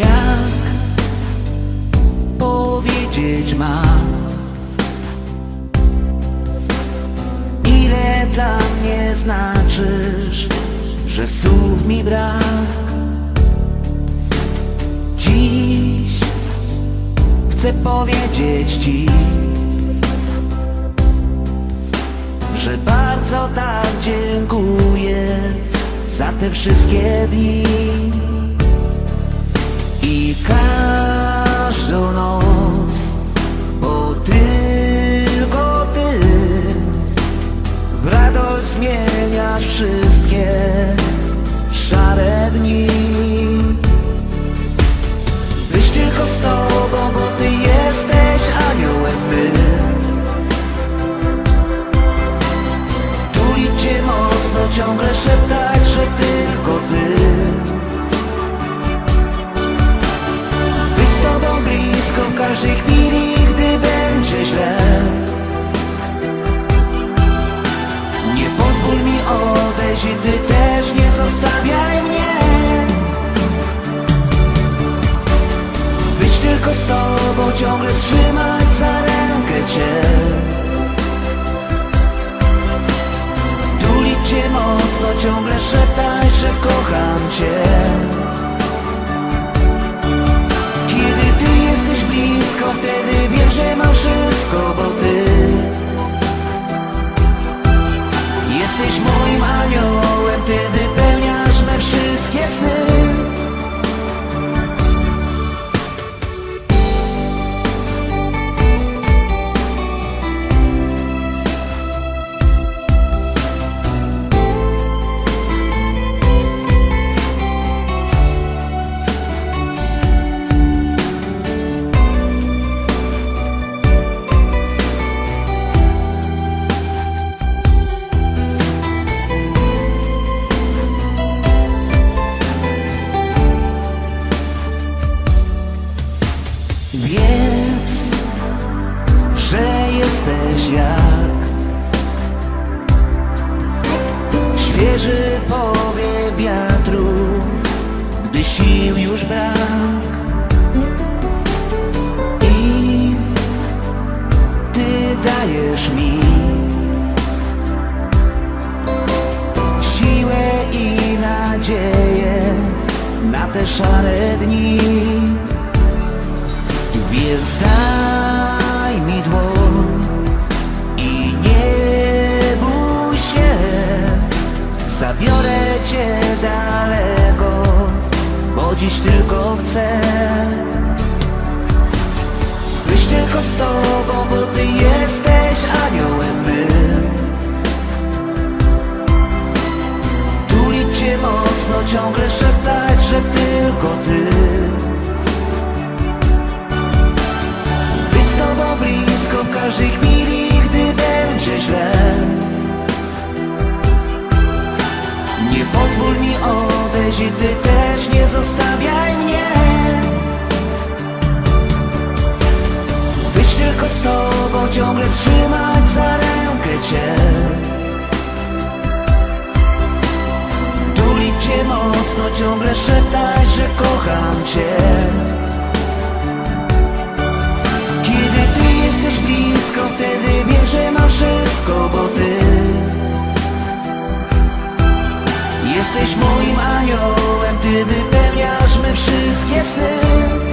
Jak powiedzieć mam Ile dla mnie znaczysz Że słów mi brak Dziś chcę powiedzieć Ci Że bardzo tak dziękuję za te wszystkie dni. Każdą noc, bo ty też nie zostawiaj mnie. Być tylko z tobą, ciągle trzymać za rękę cię. Tulić cię mocno, ciągle szeptać, że kocham cię. Kiedy ty jesteś blisko, wtedy wiem, że mam wszystko, bo ty Jesteś jak Świeży powiew wiatru, gdy sił już brak. I Ty dajesz mi Siłę i nadzieję na te szare dni. Więc daj Zabiorę cię daleko, bo dziś tylko chcę. Być tylko z tobą, bo ty jesteś aniołem mym trzymać za rękę cię. Tulić cię mocno, ciągle szeptać, że kocham cię. Kiedy ty jesteś blisko, wtedy wiem, że mam wszystko, bo ty Jesteś moim aniołem, ty wypełniasz me wszystkie sny